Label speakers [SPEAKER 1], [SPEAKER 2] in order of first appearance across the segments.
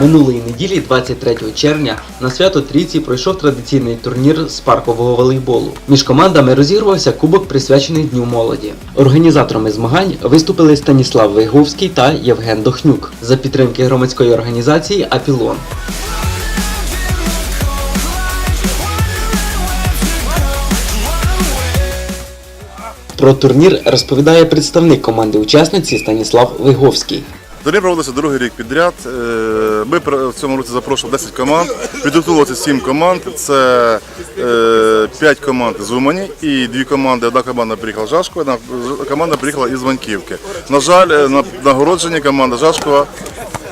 [SPEAKER 1] Минулої неділі, 23 червня, на свято Трійці пройшов традиційний турнір з паркового волейболу. Між командами розігрувався кубок, присвячений Дню молоді. Організаторами змагань виступили Станіслав Виговський та Євген Дохнюк за підтримки громадської організації Апілон. Про турнір розповідає представник команди учасниці Станіслав Виговський.
[SPEAKER 2] Турнір проводиться другий рік підряд. Е, Ми в цьому році запрошували 10 команд. Підготувалося 7 команд. Це 5 команд з Умані і дві команди. Одна команда приїхала з Жашкова, одна команда приїхала із Ваньківки. На жаль, е, на нагородженні команда Жашкова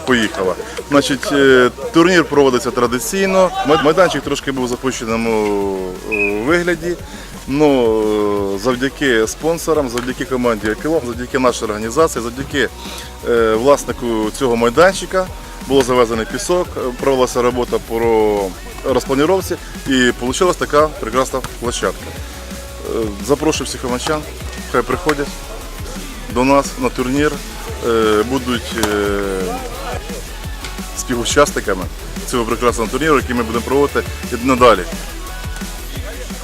[SPEAKER 2] поїхала. Значить, е, турнір проводиться традиційно. Майданчик трошки був запущеному е, вигляді. Ну, е, завдяки спонсорам, завдяки команді Акілом, завдяки нашій організації, завдяки е, власнику цього майданчика було завезений пісок, е, провелася робота по розпланіровці і вийшла така прекрасна площадка. Е, Запрошую всіх омачан, хай приходять до нас на турнір, е, будуть е, співучасниками цього прекрасного турніру, який ми будемо проводити і надалі.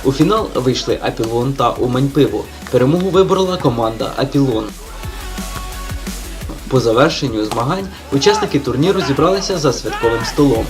[SPEAKER 1] У фінал вийшли Апілон та Умань Пиво. Перемогу виборола команда Апілон. По завершенню змагань учасники турніру зібралися за святковим столом.